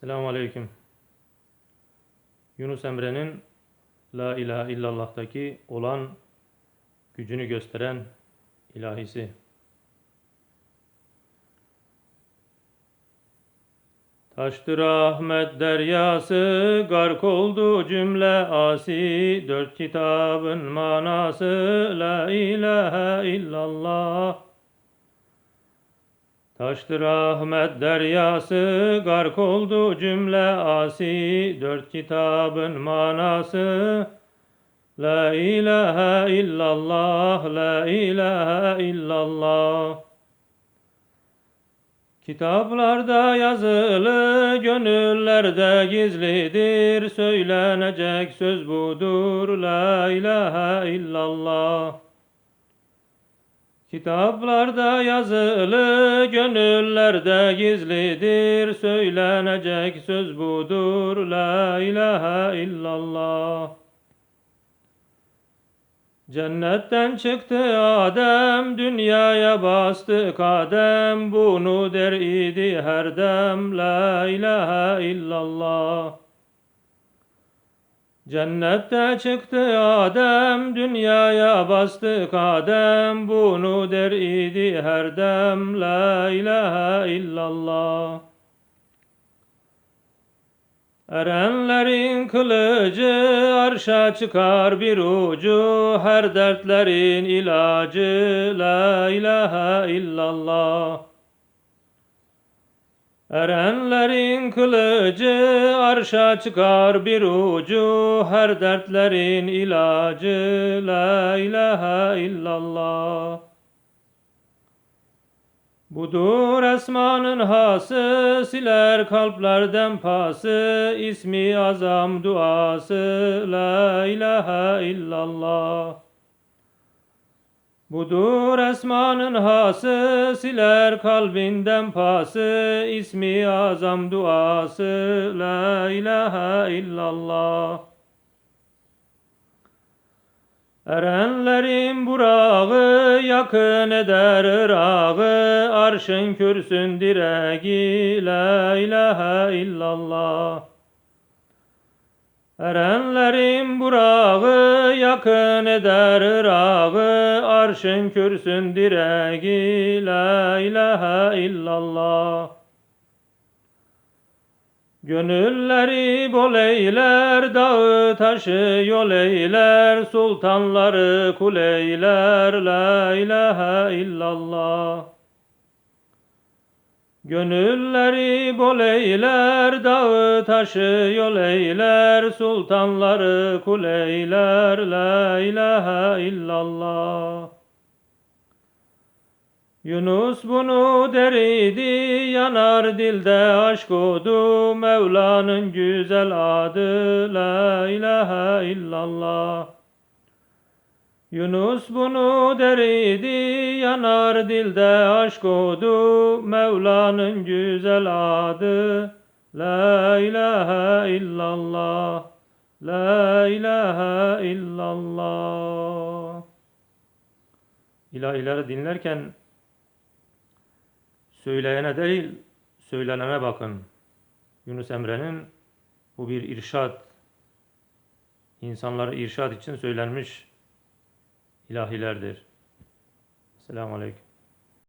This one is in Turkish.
Selamun Aleyküm. Yunus Emre'nin La ilahe illallah'taki olan gücünü gösteren ilahisi. Taştır Ahmet deryası, gark oldu cümle asi, dört kitabın manası, la ilahe illallah. Taştır Ahmet deryası, gark oldu cümle asi, dört kitabın manası, La ilahe illallah, la ilahe illallah. Kitaplarda yazılı, gönüllerde gizlidir, söylenecek söz budur, la ilahe illallah. Kitaplarda yazılı, gönüllerde gizlidir, söylenecek söz budur, la ilahe illallah. Cennetten çıktı Adem, dünyaya bastı kadem, bunu der idi her dem, la ilahe illallah. Cennette çıktı Adem, dünyaya bastı kadem, bunu der idi her dem, la ilahe illallah. Erenlerin kılıcı arşa çıkar bir ucu, her dertlerin ilacı, la ilahe illallah. Erenlerin kılıcı arşa çıkar bir ucu, her dertlerin ilacı, la ilahe illallah. Budur esmanın hası, siler kalplerden pası, ismi azam duası, la ilahe illallah. Budur esmanın hası, siler kalbinden pası, ismi azam duası, la ilahe illallah. Erenlerin burağı yakın eder Irak'ı, arşın kürsün direği, la ilahe illallah. Erenlerin burağı yakın eder Irak'ı, arşın kürsün direği, la ilahe illallah. Gönülleri bol eyler, dağı taşı yol eyler, sultanları kul eyler, la ilahe illallah. Gönülleri bol eyler, dağı taşı yol eyler, sultanları kul eyler, la ilahe illallah. Yunus bunu deridi, yanar dilde aşk odu, Mevla'nın güzel adı, la ilahe illallah. Yunus bunu deridi, yanar dilde aşk odu, Mevla'nın güzel adı, la ilahe illallah, la ilahe illallah. İlahileri dinlerken söyleyene değil, söylenene bakın. Yunus Emre'nin bu bir irşat, insanları irşat için söylenmiş ilahilerdir. Selamun Aleyküm.